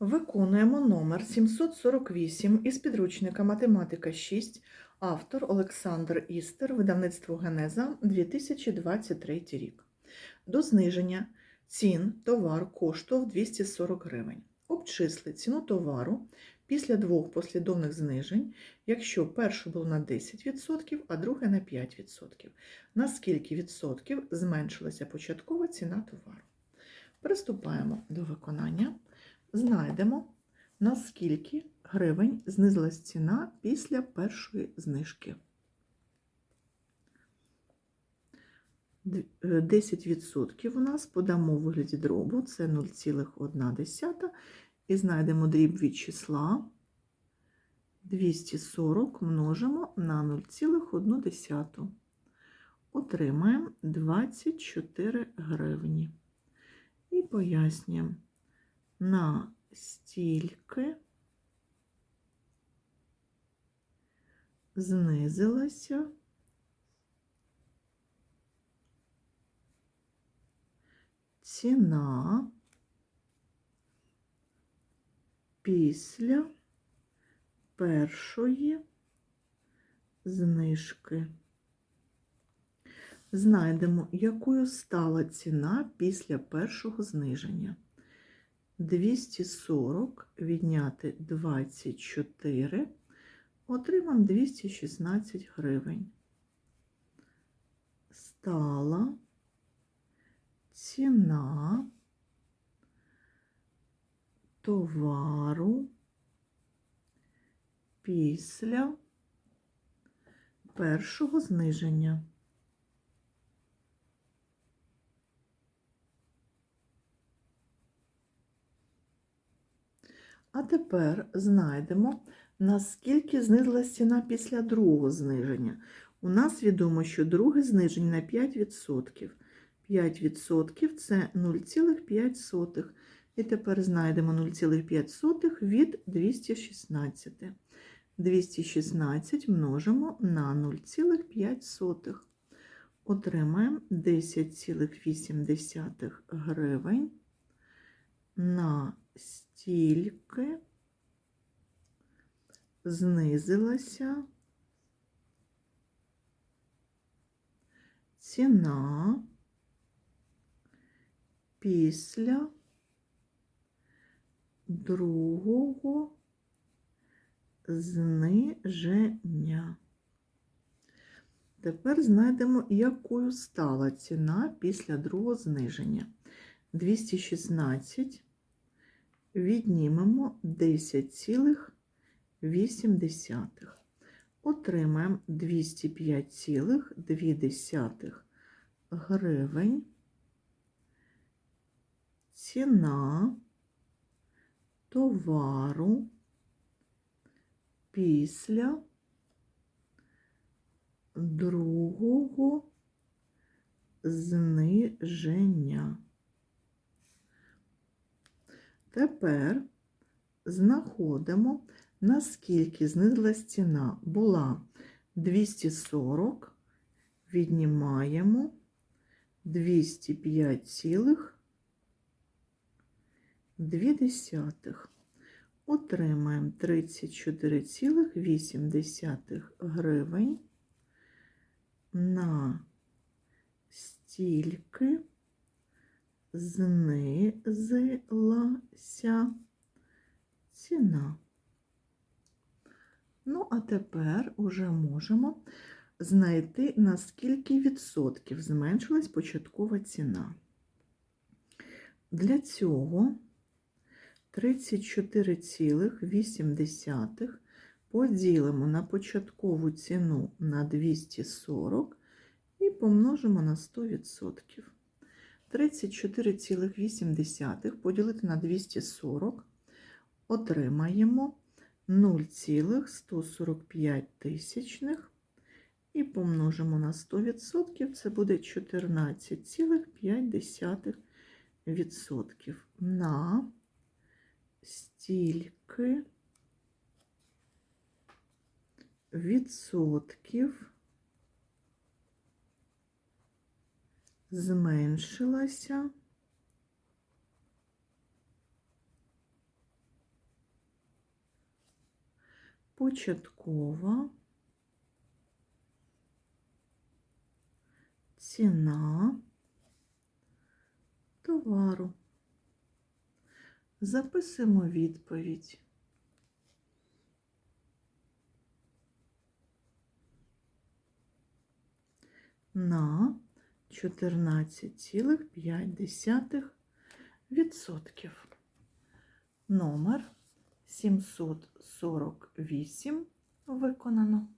Виконуємо номер 748 із підручника Математика 6, автор Олександр Істер, видавництво Генеза 2023 рік. До зниження цін товар коштував 240 гривень. Обчисли ціну товару після двох послідовних знижень, якщо перше було на 10%, а друге на 5%. На скільки відсотків зменшилася початкова ціна товару? Приступаємо до виконання знайдемо, на скільки гривень знизилась ціна після першої знижки. Е, 10% у нас подамо у вигляді дробу, це 0,1. І знайдемо дріб від числа 240 множимо на 0,1. Отримаємо 24 гривні. І пояснюємо на стільки знизилася ціна після першої знижки. Знайдемо, якою стала ціна після першого зниження. 240 відняти 24, отримам 216 гривень. Стала ціна товару після першого зниження. А тепер знайдемо, наскільки знизилась ціна після другого зниження. У нас відомо, що друге зниження на 5%. 5% це 0,5. І тепер знайдемо 0,5 від 216. 216 множимо на 0,5. Отримаємо 10,8 гривень на стільки знизилася ціна після другого зниження. Тепер знайдемо, якою стала ціна після другого зниження. 216 віднімемо 10,8. Отримаємо 205,2 гривень. Ціна товару після другого зниження. Тепер знаходимо, наскільки знизилась ціна. Була 240, віднімаємо 205,2. Отримаємо 34,8 гривень на стільки знизилася ціна. Ну, а тепер уже можемо знайти, на скільки відсотків зменшилась початкова ціна. Для цього 34,8 поділимо на початкову ціну на 240 і помножимо на 100%. 34,8 поділити на 240 отримаємо 0,145 тисячних. І помножимо на 100%, це буде 14,5% на стільки відсотків зменшилася початкова ціна товару. Записуємо відповідь. На 14,5%. Номер 748 виконано.